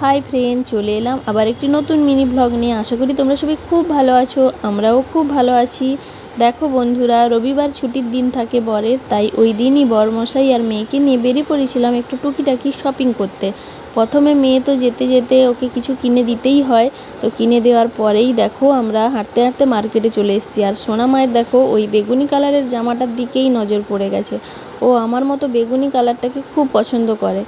Hi friend চলে এলাম আবার একটি নতুন মিনি ব্লগ নিয়ে। আশা করি তোমরা সবাই খুব ভালো আছো, আমরাও খুব ভালো আছি। দেখো বন্ধুরা, রবিবার ছুটির দিন থাকে বরের, তাই ওই দিনই বরমশাই আর মেয়েকে নিয়ে বেরিয়ে পড়েছিলাম একটু টুকিটাকি শপিং করতে। প্রথমে মেয়ে তো যেতে যেতে ওকে কিছু কিনে দিতেই হয়, তো কিনে দেওয়ার পরেই দেখো আমরা হাঁটতে হাঁটতে মার্কেটে চলে এসেছি। আর সোনা মায়ের দেখো ওই বেগুনি কালারের জামাটার দিকেই নজর পড়ে গেছে। ও আমার মতো বেগুনি কালারটাকে খুব পছন্দ করে।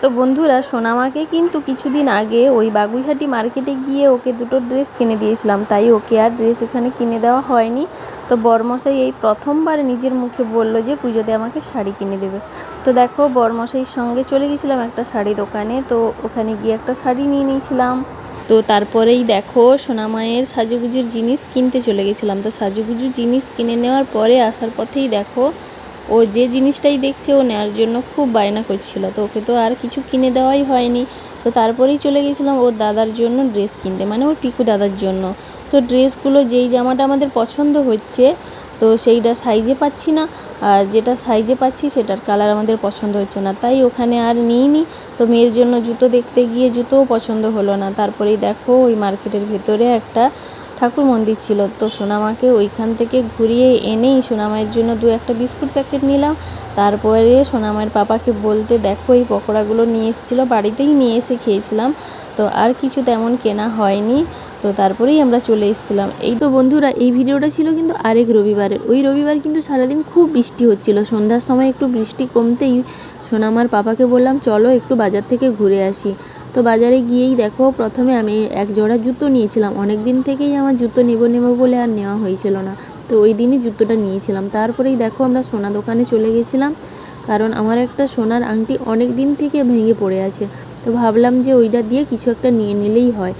তো বন্ধুরা, সোনামাকে কিন্তু কিছুদিন আগে ওই বাগুইহাটি মার্কেটে গিয়ে ওকে দুটো ড্রেস কিনে দিয়েছিলাম। তাই ওকে আর ড্রেস এখানে কিনে দেওয়া হয়নি। তো বরমশাই এই প্রথমবার নিজের মুখে বলল যে, পুজোতে আমাকে শাড়ি কিনে দেবে। তো দেখো, বরমশাইয়ের সঙ্গে চলে গেছিলাম একটা শাড়ি দোকানে। তো ওখানে গিয়ে একটা শাড়ি নিয়ে নিয়েছিলাম। তো তারপরেই দেখো, সোনামায়ের সাজুগুজুর জিনিস কিনতে চলে গেছিলাম। তো সাজুগুজুর জিনিস কিনে নেওয়ার পরে আসার পথেই দেখো ও যে জিনিসটাই দেখছে ও নেওয়ার জন্য খুব বায়না করছিল। তো ওকে তো আর কিছু কিনে দেওয়াই হয়নি। তো তারপরেই চলে গেছিলাম ওর দাদার জন্য ড্রেস কিনতে মানে ওর পিকু দাদার জন্য। তো ড্রেসগুলো যেই জামাটা আমাদের পছন্দ হচ্ছে, তো সেইটা সাইজে পাচ্ছি না। আর যেটা সাইজে পাচ্ছি সেটার কালার আমাদের পছন্দ হচ্ছে না। তাই ওখানে আর নিইনি। তো মেয়ের জন্য জুতো দেখতে গিয়ে জুতোও পছন্দ হলো না। তারপরেই দেখো ওই মার্কেটের ভেতরে একটা ঠাকুর মন্দির ছিল। তো সোনামাকে ওইখান থেকে ঘুরিয়ে এনেই সোনামায়ের জন্য দু একটা বিস্কুট প্যাকেট নিলাম। তারপরে সোনামায়ের পাপাকে বলতে, দেখো, এই পকোড়াগুলো নিয়ে এসেছিল, বাড়িতেই নিয়ে এসে খেয়েছিলাম। তো আর কিছু তেমন কেনা হয়নি। তো তারপরেই আমরা চলে এসেছিলাম। এই তো বন্ধুরা, এই ভিডিওটা ছিল কিন্তু আরেক রবিবারের ওই রবিবার কিন্তু সারাদিন খুব বৃষ্টি হচ্ছিল। সন্ধ্যার সময় একটু বৃষ্টি কমতেই সোনামার পাপাকে বললাম, চলো একটু বাজার থেকে ঘুরে আসি। তো বাজারে গিয়েই দেখো প্রথমে আমি এক জোড়া জুতো নিয়েছিলাম। অনেক দিন থেকেই আমার জুতো নেব নেব বলে আর নেওয়া হয়েছিল না। তো ওই দিনই জুতোটা নিয়েছিলাম। তারপরেই দেখো আমরা সোনা দোকানে চলে গেছিলাম, কারণ আমার একটা সোনার আংটি অনেক দিন থেকে ভেঙে পড়ে আছে। তো ভাবলাম যে ওইটা দিয়ে কিছু একটা নিয়ে নিলেই হয়।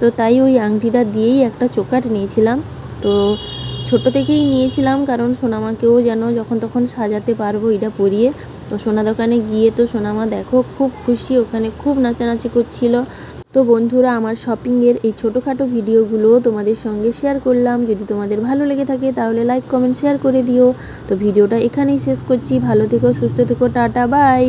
তো তাই ওই আংটিটা দিয়েই একটা চোকাট নিয়েছিলাম। তো ছোট থেকেই নিয়েছিলাম, কারণ সোনামাকেও যেন যখন তখন সাজাতে পারব এটা পরিয়ে। তো সোনা দোকানে গিয়ে তো সোনামা দেখো, খুব খুশি, ওখানে খুব নাচানাচি করছিল। তো বন্ধুরা, আমার শপিংয়ের এই ছোটোখাটো ভিডিওগুলো তোমাদের সঙ্গে শেয়ার করলাম। যদি তোমাদের ভালো লেগে থাকে তাহলে লাইক, কমেন্ট, শেয়ার করে দিও। তো ভিডিওটা এখানেই শেষ করছি। ভালো থেকো, সুস্থ থেকো, টাটা, বাই।